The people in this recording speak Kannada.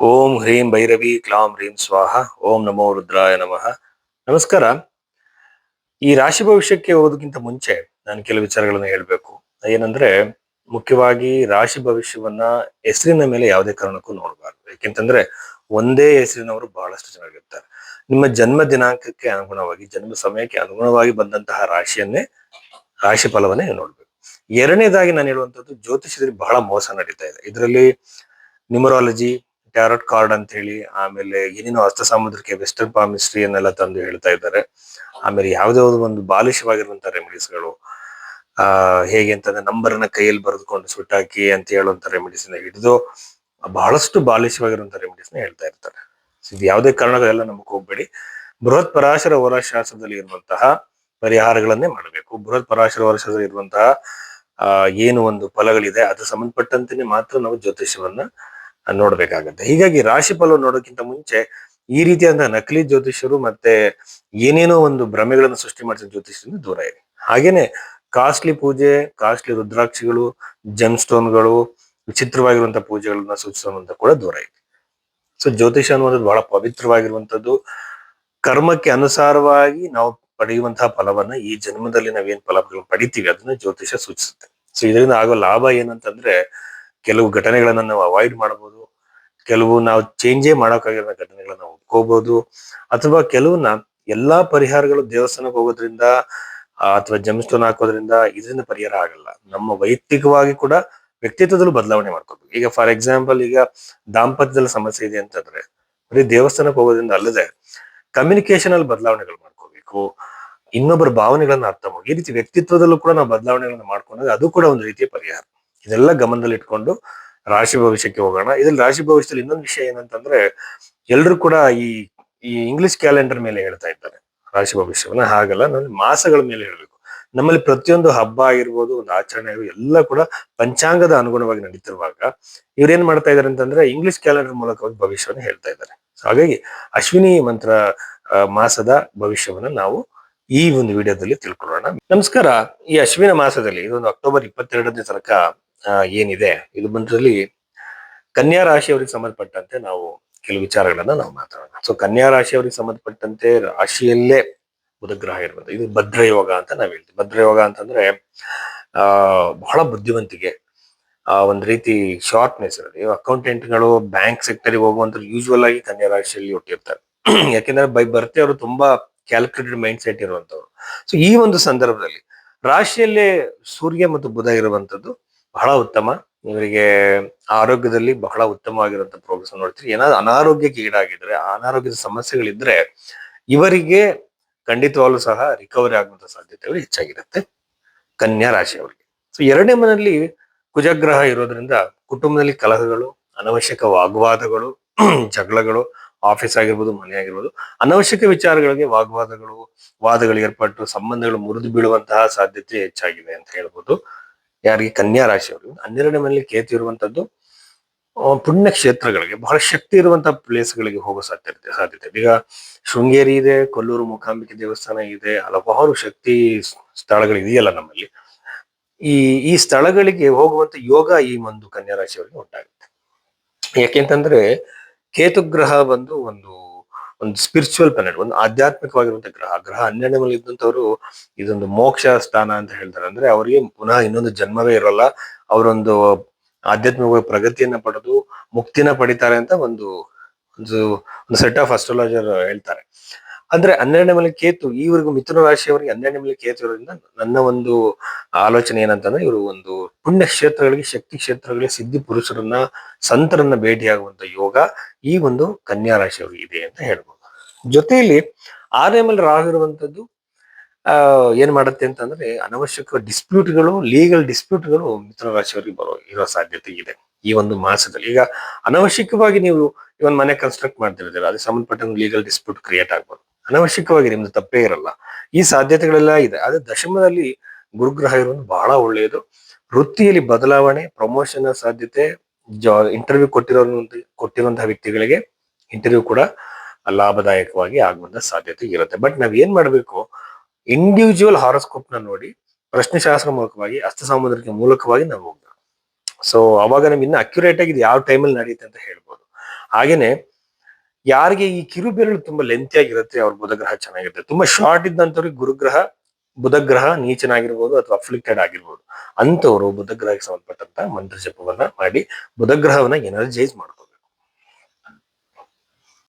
ಓಂ ಹ್ರೀಂ ಭೈರವಿ ಕ್ಲಾಂ ಹ್ರೀಂ ಸ್ವಾಹ, ಓಂ ನಮೋ ರುದ್ರಾಯ ನಮಃ. ನಮಸ್ಕಾರ. ಈ ರಾಶಿ ಭವಿಷ್ಯಕ್ಕೆ ಹೋಗೋದಕ್ಕಿಂತ ಮುಂಚೆ ನಾನು ಕೆಲವು ವಿಚಾರಗಳನ್ನು ಹೇಳ್ಬೇಕು. ಏನಂದ್ರೆ, ಮುಖ್ಯವಾಗಿ ರಾಶಿ ಭವಿಷ್ಯವನ್ನ ಹೆಸರಿನ ಮೇಲೆ ಯಾವುದೇ ಕಾರಣಕ್ಕೂ ನೋಡಬಾರ್ದು. ಯಾಕೆಂತಂದ್ರೆ, ಒಂದೇ ಹೆಸರಿನವರು ಬಹಳಷ್ಟು ಚೆನ್ನಾಗಿರ್ತಾರೆ ನಿಮ್ಮ ಜನ್ಮ ದಿನಾಂಕಕ್ಕೆ ಅನುಗುಣವಾಗಿ, ಜನ್ಮ ಸಮಯಕ್ಕೆ ಅನುಗುಣವಾಗಿ ಬಂದಂತಹ ರಾಶಿಯನ್ನೇ, ರಾಶಿ ಫಲವನ್ನೇ ನೋಡ್ಬೇಕು. ಎರಡನೇದಾಗಿ ನಾನು ಹೇಳುವಂತದ್ದು ಜ್ಯೋತಿಷದಲ್ಲಿ ಬಹಳ ಮೋಸ ನಡೀತಾ ಇದೆ. ಇದರಲ್ಲಿ ನ್ಯೂಮರಾಲಜಿ ಟ್ಯಾರೋಟ್ ಕಾರ್ಡ್ ಅಂತ ಹೇಳಿ, ಆಮೇಲೆ ಏನೇನು ಅರ್ಥ ಸಾಮುದ್ರಿಕೆ ವೆಸ್ಟರ್ನ್ ಪಾಮಿಸ್ಟ್ರಿಯನ್ನೆಲ್ಲ ತಂದು ಹೇಳ್ತಾ ಇದ್ದಾರೆ. ಆಮೇಲೆ ಯಾವುದೇ ಒಂದು ಬಾಲಿಶವಾಗಿರುವಂತ ರೆಮಿಡೀಸ್ಗಳು ಆ, ಹೇಗೆ ಅಂತಂದ್ರೆ ನಂಬರ್ನ ಕೈಯಲ್ಲಿ ಬರೆದುಕೊಂಡು ಸುಟ್ಟಾಕಿ ಅಂತ ಹೇಳುವಂತ ರೆಮಿಡೀಸ್ ಹಿಡಿದು ಬಹಳಷ್ಟು ಬಾಲಿಶವಾಗಿರುವಂತ ರೆಮಿಡೀಸ್ನ ಹೇಳ್ತಾ ಇರ್ತಾರೆ. ಇದು ಯಾವುದೇ ಕಾರಣಗಳೆಲ್ಲ ನಮಗೆ ಹೋಗ್ಬೇಡಿ. ಬೃಹತ್ ಪರಾಶರ ವರಶಾಸ್ತ್ರದಲ್ಲಿ ಇರುವಂತಹ ಪರಿಹಾರಗಳನ್ನೇ ಮಾಡಬೇಕು. ಬೃಹತ್ ಪರಾಶರ ವರಶಾಸ್ತ್ರದಲ್ಲಿ ಇರುವಂತಹ ಏನು ಒಂದು ಫಲಗಳಿದೆ, ಅದು ಸಂಬಂಧಪಟ್ಟಂತೆ ಮಾತ್ರ ನಾವು ಜ್ಯೋತಿಷ್ಯವನ್ನ ನೋಡ್ಬೇಕಾಗತ್ತೆ. ಹೀಗಾಗಿ ರಾಶಿ ಫಲ ನೋಡೋಕ್ಕಿಂತ ಮುಂಚೆ ಈ ರೀತಿಯಾದ ನಕಲಿ ಜ್ಯೋತಿಷ್ಯರು ಮತ್ತೆ ಏನೇನೋ ಒಂದು ಭ್ರಮೆಗಳನ್ನು ಸೃಷ್ಟಿ ಮಾಡಿದ ಜ್ಯೋತಿಷ್ಯರಿಂದ ದೂರ ಇರಿ. ಹಾಗೇನೆ ಕಾಸ್ಟ್ಲಿ ಪೂಜೆ, ಕಾಸ್ಟ್ಲಿ ರುದ್ರಾಕ್ಷಿಗಳು ಜಮ್ ಸ್ಟೋನ್ಗಳು ವಿಚಿತ್ರವಾಗಿರುವಂತಹ ಪೂಜೆಗಳನ್ನ ಸೂಚಿಸುವಂತ ಕೂಡ ದೂರ ಇದೆ ಸೊ ಜ್ಯೋತಿಷ ಅನ್ನುವಂಥದ್ದು ಬಹಳ ಪವಿತ್ರವಾಗಿರುವಂತದ್ದು ಕರ್ಮಕ್ಕೆ ಅನುಸಾರವಾಗಿ ನಾವು ಪಡೆಯುವಂತಹ ಫಲವನ್ನ ಈ ಜನ್ಮದಲ್ಲಿ ನಾವೇನ್ ಫಲಗಳನ್ನು ಪಡಿತೀವಿ ಅದನ್ನ ಜ್ಯೋತಿಷ ಸೂಚಿಸುತ್ತೆ. ಸೊ ಇದರಿಂದ ಆಗೋ ಲಾಭ ಏನಂತಂದ್ರೆ ಕೆಲವು ಘಟನೆಗಳನ್ನ ನಾವು ಅವಾಯ್ಡ್ ಮಾಡಬಹುದು ಕೆಲವು ನಾವು ಚೇಂಜೇ ಮಾಡೋಕ್ಕಾಗಿರೋ ಘಟನೆಗಳನ್ನ ಒಪ್ಕೋಬಹುದು ಅಥವಾ ಕೆಲವನ್ನ ಎಲ್ಲಾ ಪರಿಹಾರಗಳು ದೇವಸ್ಥಾನಕ್ಕೆ ಹೋಗೋದ್ರಿಂದ ಅಥವಾ ಜಮಸ್ಟೋನ್ ಹಾಕೋದ್ರಿಂದ ಇದರಿಂದ ಪರಿಹಾರ ಆಗಲ್ಲ. ನಮ್ಮ ವೈಯಕ್ತಿಕವಾಗಿ ಕೂಡ ವ್ಯಕ್ತಿತ್ವದಲ್ಲೂ ಬದಲಾವಣೆ ಮಾಡ್ಕೋಬೇಕು. ಈಗ ಫಾರ್ ಎಕ್ಸಾಂಪಲ್ ಈಗ ದಾಂಪತ್ಯದಲ್ಲಿ ಸಮಸ್ಯೆ ಇದೆ ಅಂತಂದ್ರೆ, ಬರೀ ದೇವಸ್ಥಾನಕ್ಕೆ ಹೋಗೋದ್ರಿಂದ ಅಲ್ಲದೆ ಕಮ್ಯುನಿಕೇಶನ್ ಅಲ್ಲಿ ಬದಲಾವಣೆಗಳು ಮಾಡ್ಕೋಬೇಕು. ಇನ್ನೊಬ್ಬರ ಭಾವನೆಗಳನ್ನ ಅರ್ಥ ಮಾಡಿ ಈ ರೀತಿ ವ್ಯಕ್ತಿತ್ವದಲ್ಲೂ ಕೂಡ ನಾವು ಬದಲಾವಣೆಗಳನ್ನ ಮಾಡ್ಕೊಂಡಾಗ ಅದು ಕೂಡ ಒಂದು ರೀತಿಯ ಪರಿಹಾರ. ಇದೆಲ್ಲ ಗಮನದಲ್ಲಿ ಇಟ್ಕೊಂಡು ರಾಶಿ ಭವಿಷ್ಯಕ್ಕೆ ಹೋಗೋಣ. ಇದ್ರಲ್ಲಿ ರಾಶಿ ಭವಿಷ್ಯದಲ್ಲಿ ಇನ್ನೊಂದು ವಿಷಯ ಏನಂತಂದ್ರೆ, ಎಲ್ರು ಕೂಡ ಈ ಈ ಇಂಗ್ಲಿಷ್ ಕ್ಯಾಲೆಂಡರ್ ಮೇಲೆ ಹೇಳ್ತಾ ಇದ್ದಾರೆ ರಾಶಿ ಭವಿಷ್ಯವನ್ನ. ಹಾಗಲ್ಲ ನಾನು ಮಾಸಗಳ ಮೇಲೆ ಹೇಳ್ಬೇಕು. ನಮ್ಮಲ್ಲಿ ಪ್ರತಿಯೊಂದು ಹಬ್ಬ ಆಗಿರ್ಬೋದು, ಒಂದು ಆಚರಣೆ ಎಲ್ಲ ಕೂಡ ಪಂಚಾಂಗದ ಅನುಗುಣವಾಗಿ ನಡೀತಿರುವಾಗ ಇವ್ರೇನ್ ಮಾಡ್ತಾ ಇದಾರೆ ಅಂತಂದ್ರೆ ಇಂಗ್ಲಿಷ್ ಕ್ಯಾಲೆಂಡರ್ ಮೂಲಕವಾಗಿ ಭವಿಷ್ಯವನ್ನು ಹೇಳ್ತಾ ಇದ್ದಾರೆ. ಹಾಗಾಗಿ ಅಶ್ವಿನಿ ಮಂತ್ರ ಮಾಸದ ಭವಿಷ್ಯವನ್ನ ನಾವು ಈ ಒಂದು ವಿಡಿಯೋದಲ್ಲಿ ತಿಳ್ಕೊಳ್ಳೋಣ. ನಮಸ್ಕಾರ. ಈ ಅಶ್ವಿನ ಮಾಸದಲ್ಲಿ, ಇದೊಂದು ಅಕ್ಟೋಬರ್ ಇಪ್ಪತ್ತೆರಡನೇ ತನಕ ಏನಿದೆ, ಇದು ಬಂದ್ರಲ್ಲಿ ಕನ್ಯಾ ರಾಶಿಯವರಿಗೆ ಸಂಬಂಧಪಟ್ಟಂತೆ ನಾವು ಕೆಲವು ವಿಚಾರಗಳನ್ನ ನಾವು ಮಾತಾಡೋಣ. ಸೊ ಕನ್ಯಾ ರಾಶಿಯವರಿಗೆ ಸಂಬಂಧಪಟ್ಟಂತೆ ರಾಶಿಯಲ್ಲೇ ಬುಧ ಗ್ರಹ ಇರ್ಬೋದು. ಇದು ಭದ್ರಯೋಗ ಅಂತ ನಾವ್ ಹೇಳ್ತೀವಿ. ಭದ್ರಯೋಗ ಅಂತಂದ್ರೆ, ಆ, ಬಹಳ ಬುದ್ಧಿವಂತಿಕೆ. ಆ, ಒಂದು ರೀತಿ ಶಾರ್ಪ್ನೆಸ್ ಇರೋದು. ಅಕೌಂಟೆಂಟ್ಗಳು ಬ್ಯಾಂಕ್ ಸೆಕ್ಟರ್ ಹೋಗುವಂತ ಯೂಶುವಲ್ ಆಗಿ ಕನ್ಯಾ ರಾಶಿಯಲ್ಲಿ ಹುಟ್ಟಿರ್ತಾರೆ. ಯಾಕೆಂದ್ರೆ ಬೈ ಬರ್ತೆ ಅವರು ತುಂಬಾ ಕ್ಯಾಲ್ಕುಲೇಟೆಡ್ ಮೈಂಡ್ ಸೆಟ್ ಇರುವಂತವ್ರು. ಸೊ ಈ ಒಂದು ಸಂದರ್ಭದಲ್ಲಿ ರಾಶಿಯಲ್ಲೇ ಸೂರ್ಯ ಮತ್ತು ಬುಧ ಇರುವಂತದ್ದು ಬಹಳ ಉತ್ತಮ. ಇವರಿಗೆ ಆರೋಗ್ಯದಲ್ಲಿ ಬಹಳ ಉತ್ತಮವಾಗಿರುವಂತಹ ಪ್ರೋಗ್ರೆಸ್ ನೋಡ್ತೀವಿ ಏನಾದ್ರು ಅನಾರೋಗ್ಯಕ್ಕೆ ಈಡಾಗಿದ್ರೆ, ಅನಾರೋಗ್ಯದ ಸಮಸ್ಯೆಗಳಿದ್ರೆ ಇವರಿಗೆ ಖಂಡಿತವಾಗ್ಲೂ ಸಹ ರಿಕವರಿ ಆಗುವಂತ ಸಾಧ್ಯತೆಗಳು ಹೆಚ್ಚಾಗಿರುತ್ತೆ. ಕನ್ಯಾ ರಾಶಿಯವರಿಗೆ. ಸೊ ಎರಡನೇ ಮನೆಯಲ್ಲಿ ಕುಜಗ್ರಹ ಇರೋದ್ರಿಂದ ಕುಟುಂಬದಲ್ಲಿ ಕಲಹಗಳು, ಅನವಶ್ಯಕ ವಾಗ್ವಾದಗಳು, ಜಗಳಗಳು ಆಫೀಸ್ ಆಗಿರ್ಬೋದು, ಮನೆ ಆಗಿರ್ಬೋದು, ಅನವಶ್ಯಕ ವಿಚಾರಗಳಿಗೆ ವಾಗ್ವಾದಗಳು, ವಾದಗಳು ಏರ್ಪಟ್ಟು ಸಂಬಂಧಗಳು ಮುರಿದು ಬೀಳುವಂತಹ ಸಾಧ್ಯತೆ ಹೆಚ್ಚಾಗಿದೆ ಅಂತ ಹೇಳ್ಬೋದು. ಯಾರಿಗೆ ಕನ್ಯಾ ರಾಶಿಯವರು, ಹನ್ನೆರಡನೇ ಮನೆಯಲ್ಲಿ ಕೇತು ಇರುವಂತದ್ದು ಪುಣ್ಯ ಕ್ಷೇತ್ರಗಳಿಗೆ, ಬಹಳ ಶಕ್ತಿ ಇರುವಂತಹ ಪ್ಲೇಸ್ಗಳಿಗೆ ಹೋಗೋ ಸಾಧ್ಯತೆ ಸಾಧ್ಯತೆ. ಈಗ ಶೃಂಗೇರಿ ಇದೆ, ಕೊಲ್ಲೂರು ಮೂಕಾಂಬಿಕೆ ದೇವಸ್ಥಾನ ಇದೆ, ಹಲವಾರು ಶಕ್ತಿ ಸ್ಥಳಗಳು ಇದೆಯಲ್ಲ ನಮ್ಮಲ್ಲಿ. ಈ ಈ ಸ್ಥಳಗಳಿಗೆ ಹೋಗುವಂತ ಯೋಗ ಈ ಒಂದು ಕನ್ಯಾ ರಾಶಿಯವರಿಗೆ ಉಂಟಾಗುತ್ತೆ. ಯಾಕೆಂತಂದ್ರೆ ಕೇತುಗ್ರಹ ಬಂದು ಒಂದು ಒಂದು ಸ್ಪಿರಿಚುವಲ್ ಪ್ಲಾನೆಟ್ ಒಂದು ಆಧ್ಯಾತ್ಮಿಕವಾಗಿರುವಂತ ಗ್ರಹ ಗ್ರಹ ಹನ್ನೆರಡನೇ ಮೇಲೆ ಇದ್ದಂಥವ್ರು ಇದೊಂದು ಮೋಕ್ಷ ಸ್ಥಾನ ಅಂತ ಹೇಳ್ತಾರೆ. ಅಂದ್ರೆ ಅವರಿಗೆ ಪುನಃ ಇನ್ನೊಂದು ಜನ್ಮವೇ ಇರಲ್ಲ. ಅವರೊಂದು ಆಧ್ಯಾತ್ಮಿಕವಾಗಿ ಪ್ರಗತಿಯನ್ನ ಪಡೆದು ಮುಕ್ತಿನ ಪಡಿತಾರೆ ಅಂತ ಒಂದು ಒಂದು ಸೆಟ್ ಆಫ್ ಅಸ್ಟ್ರಾಲಜರ್ ಹೇಳ್ತಾರೆ. ಅಂದ್ರೆ ಹನ್ನೆರಡನೇ ಮೇಲೆ ಕೇತು, ಈವರೆಗೂ ಮಿಥುನ ರಾಶಿಯವರಿಗೆ ಹನ್ನೆರಡನೇ ಮೇಲೆ ಕೇತು ಇರೋದ್ರಿಂದ ನನ್ನ ಒಂದು ಆಲೋಚನೆ ಏನಂತಂದ್ರೆ ಇವರು ಒಂದು ಪುಣ್ಯ ಕ್ಷೇತ್ರಗಳಿಗೆ, ಶಕ್ತಿ ಕ್ಷೇತ್ರಗಳಿಗೆ ಸಿದ್ಧಿ ಪುರುಷರನ್ನ, ಸಂತರನ್ನ ಭೇಟಿಯಾಗುವಂತ ಯೋಗ ಈ ಒಂದು ಕನ್ಯಾ ರಾಶಿಯವರಿಗೆ ಇದೆ ಅಂತ ಹೇಳ್ಬೋದು. ಜೊತೆಯಲ್ಲಿ ಆರನೇ ಮೇಲೆ ರಾಹು ಇರುವಂತದ್ದು, ಆ, ಏನ್ ಮಾಡುತ್ತೆ ಅಂತಂದ್ರೆ ಅನವಶ್ಯಕ ಡಿಸ್ಪ್ಯೂಟ್ಗಳು ಲೀಗಲ್ ಡಿಸ್ಪ್ಯೂಟ್ಗಳು ಮಿಥುನ ರಾಶಿಯವರಿಗೆ ಬರೋ, ಇರೋ ಸಾಧ್ಯತೆ ಇದೆ ಈ ಒಂದು ಮಾಸದಲ್ಲಿ. ಈಗ ಅನವಶ್ಯಕವಾಗಿ ನೀವು ಈ ಒಂದು ಮನೆ ಕನ್ಸ್ಟ್ರಕ್ಟ್ ಮಾಡ್ತಿರ್ತೀರ ಅದಕ್ಕೆ ಸಂಬಂಧಪಟ್ಟ ಲೀಗಲ್ ಡಿಸ್ಪ್ಯೂಟ್ ಕ್ರಿಯೇಟ್ ಆಗ್ಬೋದು. ಅನವಶ್ಯಕವಾಗಿ ನಿಮ್ದು ತಪ್ಪೇ ಇರಲ್ಲ. ಈ ಸಾಧ್ಯತೆಗಳೆಲ್ಲ ಇದೆ. ಆದ್ರೆ ದಶಮದಲ್ಲಿ ಗುರುಗ್ರಹ ಇರೋದು ಬಹಳ ಒಳ್ಳೆಯದು. ವೃತ್ತಿಯಲ್ಲಿ ಬದಲಾವಣೆ ಪ್ರಮೋಷನ್ ಸಾಧ್ಯತೆ, ಜಾ ಇಂಟರ್ವ್ಯೂ ಕೊಟ್ಟಿರೋ ಕೊಟ್ಟಿರುವಂತಹ ವ್ಯಕ್ತಿಗಳಿಗೆ ಇಂಟರ್ವ್ಯೂ ಕೂಡ ಲಾಭದಾಯಕವಾಗಿ ಆಗುವಂತ ಸಾಧ್ಯತೆ ಇರುತ್ತೆ. ಬಟ್ ನಾವ್ ಏನ್ ಮಾಡ್ಬೇಕು? ಇಂಡಿವಿಜುವಲ್ ಹಾರೋಸ್ಕೋಪ್ನ ನೋಡಿ ಪ್ರಶ್ನೆ ಶಾಸ್ತ್ರ ಮೂಲಕವಾಗಿ ಅಸ್ತ ಮೂಲಕವಾಗಿ ನಾವು ಹೋಗ್ಬೇಕು. ಸೊ ಅವಾಗ ನಮ್ಗೆ ಇನ್ನ ಅಕ್ಯುರೇಟ್ ಆಗಿ ಇದು ಯಾವ ಟೈಮಲ್ಲಿ ನಡೆಯುತ್ತೆ ಅಂತ ಹೇಳ್ಬೋದು. ಹಾಗೇನೆ, ಯಾರಿಗೆ ಈ ಕಿರುಬೆರಳು ತುಂಬಾ ಲೆಂತಿ ಆಗಿರುತ್ತೆ, ಅವ್ರ ಬುಧಗ್ರಹ ಚೆನ್ನಾಗಿರುತ್ತೆ. ತುಂಬಾ ಶಾರ್ಟ್ ಇದ್ದಂಥವ್ರಿಗೆ ಗುರುಗ್ರಹ, ಬುಧಗ್ರಹ ನೀಚನಾಗಿರ್ಬೋದು ಅಥವಾ ಅಫ್ಲಿಕ್ಟೆಡ್ ಆಗಿರ್ಬೋದು. ಅಂತವರು ಬುಧಗ್ರಹಕ್ಕೆ ಸಂಬಂಧಪಟ್ಟಂತ ಮಂತ್ರ ಜಪವನ್ನ ಮಾಡಿ, ಬುಧಗ್ರಹವನ್ನ ಎನರ್ಜೈಸ್ ಮಾಡ್ಬೋದು